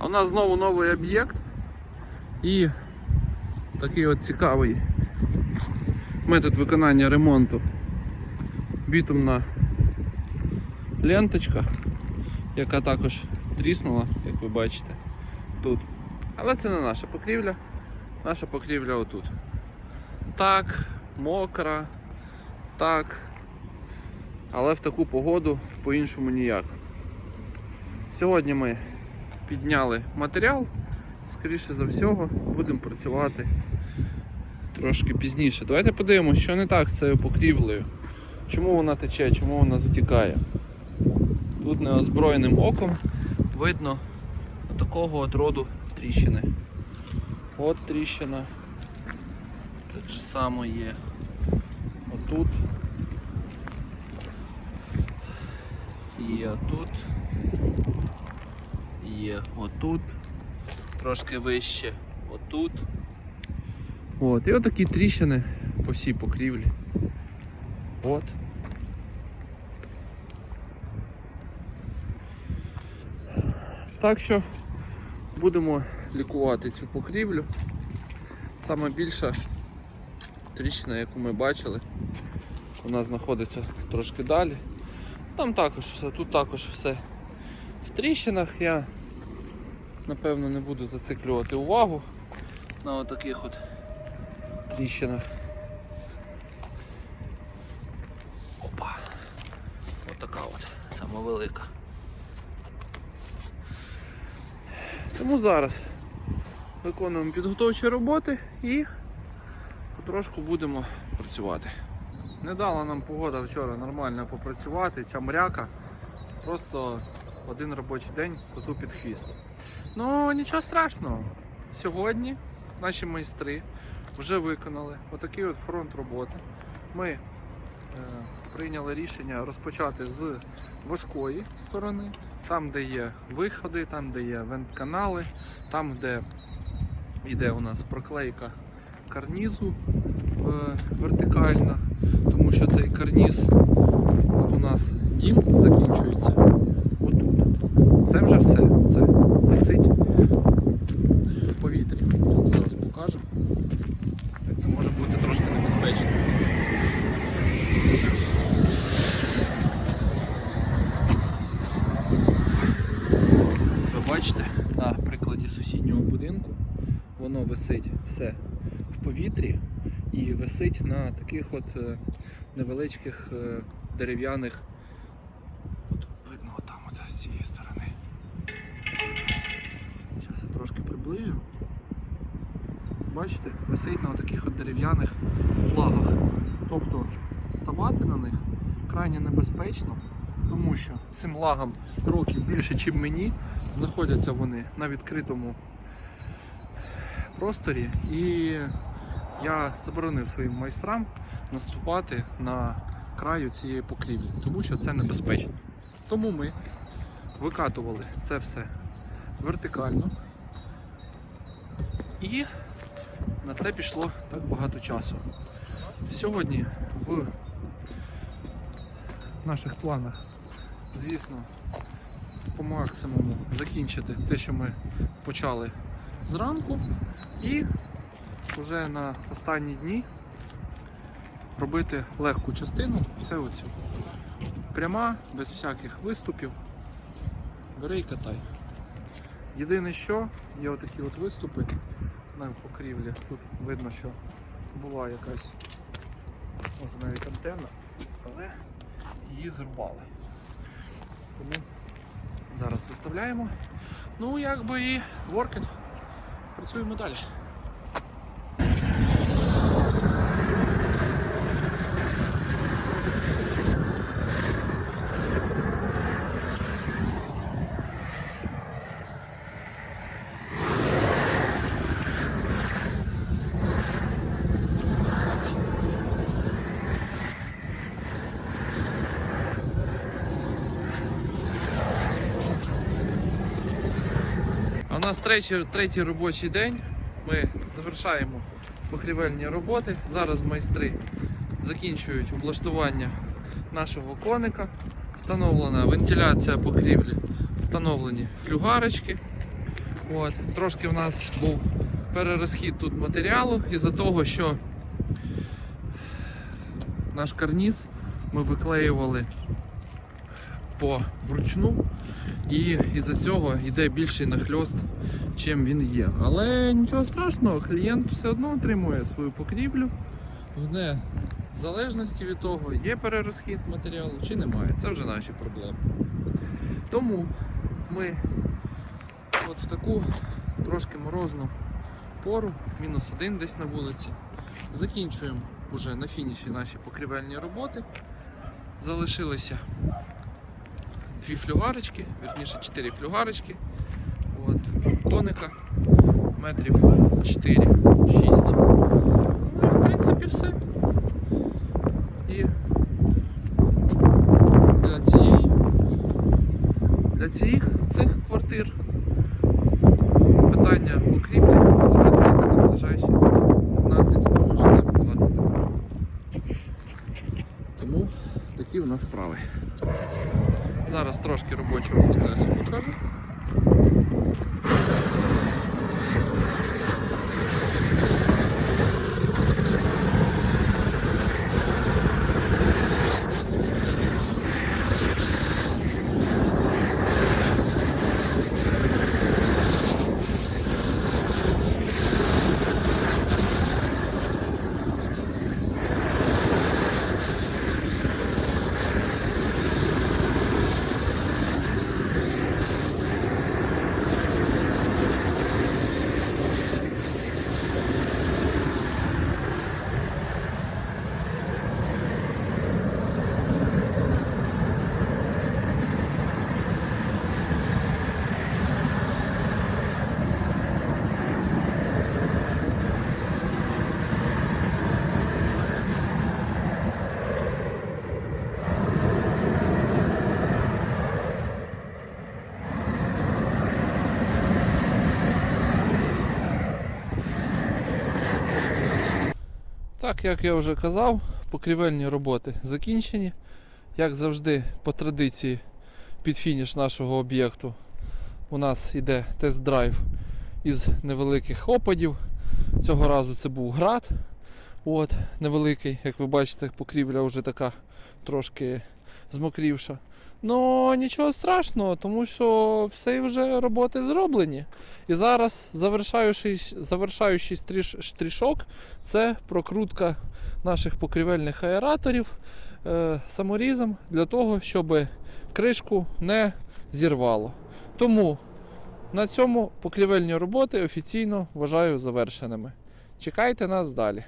А у нас знову новий об'єкт і такий от цікавий метод виконання ремонту. Бітумна ленточка, яка також тріснула, як ви бачите, тут. Але це не наша покрівля. Наша покрівля отут. Так, мокра, так. Але в таку погоду по-іншому ніяк. Сьогодні ми підняли матеріал, скоріше за всього, будемо працювати трошки пізніше. Давайте подивимося, що не так з цією покрівлею. Чому вона тече, чому вона затікає. Тут неозброєним оком видно такого от роду тріщини. От тріщина. Так ж само є. Отут. Є отут. Є отут. Трошки вище. Отут. От. І отакі тріщини по всій покрівлі. От. Так що будемо лікувати цю покрівлю. Саме більша тріщина, яку ми бачили, вона знаходиться трошки далі. Там також все, тут також все в тріщинах. Я напевно не буду зациклювати увагу на отаких от тріщинах. Опа. Отака от, сама велика. Тому зараз виконуємо підготовчі роботи і потрошку будемо працювати. Не дала нам погода вчора нормально попрацювати, ця мряка. Просто один робочий день коту під хвіст. Ну нічого страшного. Сьогодні наші майстри вже виконали отакий от фронт роботи. Ми е, прийняли рішення розпочати з важкої сторони, там, де є виходи, там, де є вент-канали, там, де йде у нас проклейка карнізу е, вертикальна, тому що цей карніз от у нас дім закінчується. Це вже все. Це висить в повітрі. Зараз покажу. Це може бути трошки небезпечно. Ви бачите на прикладі сусіднього будинку, воно висить все в повітрі і висить на таких от е, невеличких е, дерев'яних. Приближу. Бачите, висить на таких от дерев'яних лагах. Тобто ставати на них крайне небезпечно, тому що цим лагам років більше, ніж мені, знаходяться вони на відкритому просторі. І я заборонив своїм майстрам наступати на краю цієї покрівлі, тому що це небезпечно. Тому ми викатували це все вертикально. І на це пішло так багато часу. Сьогодні в наших планах, звісно, по максимуму закінчити те, що ми почали зранку, і вже на останні дні робити легку частину, це оцю. Пряма, без всяких виступів. Бери і катай. Єдине, що є отакі от виступи на покрівлі. Тут видно, що була якась, може навіть антенна, але її зрубали. Тому зараз виставляємо. Ну, якби і воркет. Працюємо далі. Нас третій, третій робочий день. Ми завершаємо покрівельні роботи. Зараз майстри закінчують облаштування нашого коника. Встановлена вентиляція покрівлі, встановлені флюгарочки. От, трошки в нас був перерозхід тут матеріалу із-за того, що наш карніз ми виклеювали по вручну, і із-за цього йде більший нахльост, чим він є. Але нічого страшного, клієнт все одно отримує свою покрівлю в залежності від того, є перерозхід матеріалу чи немає. Це вже наші проблеми. Тому ми от в таку трошки морозну пору, мінус один десь на вулиці, закінчуємо вже на фініші наші покрівельні роботи. Залишилися дві флюгарочки, вірніше чотири флюгарочки. От, коника метрів 4-6. Ну і в принципі все. І для цієї для цих цих квартир питання покрівлі буде закрите на ближайші 15, може навіть 20 років. Тому такі у нас справи. Зараз трошки робочого процесу покажу. Так, як я вже казав, покрівельні роботи закінчені. Як завжди, по традиції, під фініш нашого об'єкту у нас йде тест-драйв із невеликих опадів. Цього разу це був град. От, невеликий, як ви бачите, покрівля вже така трошки змокрівша. Ну нічого страшного, тому що все вже роботи зроблені. І зараз завершаючий, завершаючий стріш, штришок це прокрутка наших покрівельних аераторів е, саморізом для того, щоб кришку не зірвало. Тому на цьому покрівельні роботи офіційно вважаю завершеними. Чекайте нас далі.